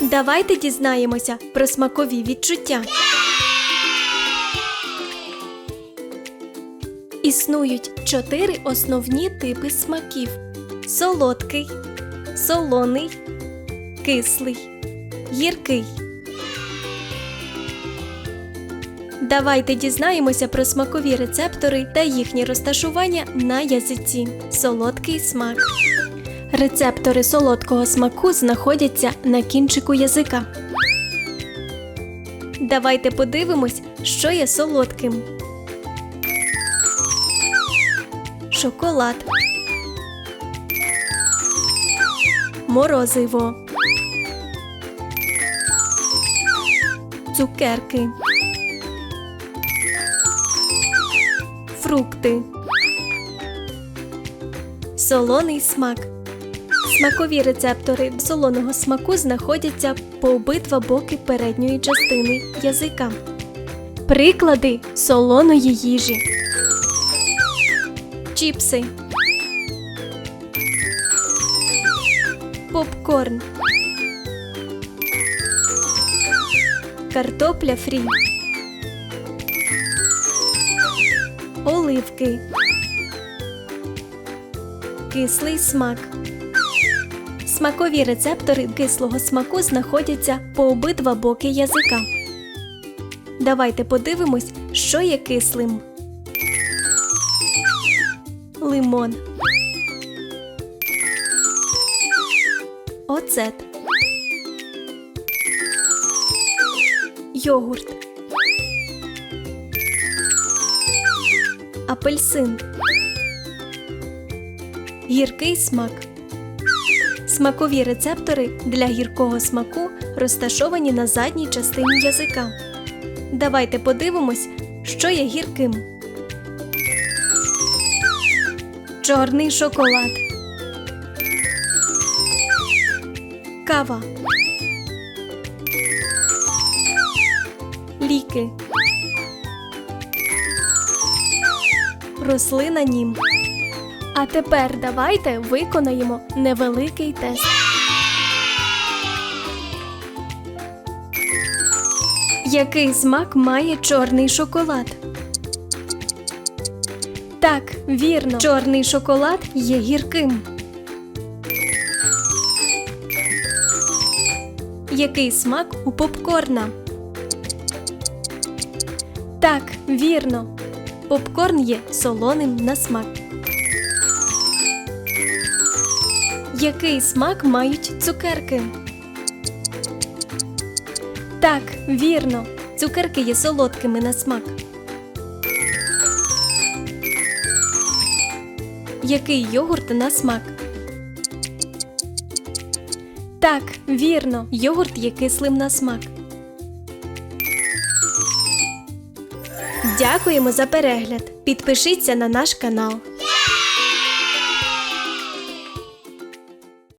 Давайте дізнаємося про смакові відчуття. Існують чотири основні типи смаків: солодкий, солоний, кислий, гіркий. Давайте дізнаємося про смакові рецептори та їхнє розташування на язиці. Солодкий смак. Рецептори солодкого смаку знаходяться на кінчику язика. Давайте подивимось, що є солодким. Шоколад. Морозиво. Цукерки. Фрукти. Солоний смак. Смакові рецептори солоного смаку знаходяться по обидва боки передньої частини язика. Приклади солоної їжі. Чіпси. Попкорн. Картопля фрі. Оливки. Кислий смак. Смакові рецептори кислого смаку знаходяться по обидва боки язика. Давайте подивимось, що є кислим. Лимон. Оцет. Йогурт. Апельсин. Гіркий смак. Смакові рецептори для гіркого смаку розташовані на задній частині язика. Давайте подивимось, що є гірким. Чорний шоколад. Кава. Ліки. Рослина нім. А тепер давайте виконаємо невеликий тест. Який смак має чорний шоколад? Так, вірно, чорний шоколад є гірким. Який смак у попкорна? Так, вірно. Попкорн є солоним на смак. Який смак мають цукерки? Так, вірно. Цукерки є солодкими на смак. Який йогурт на смак? Так, вірно. Йогурт є кислим на смак. Дякуємо за перегляд. Підпишіться на наш канал.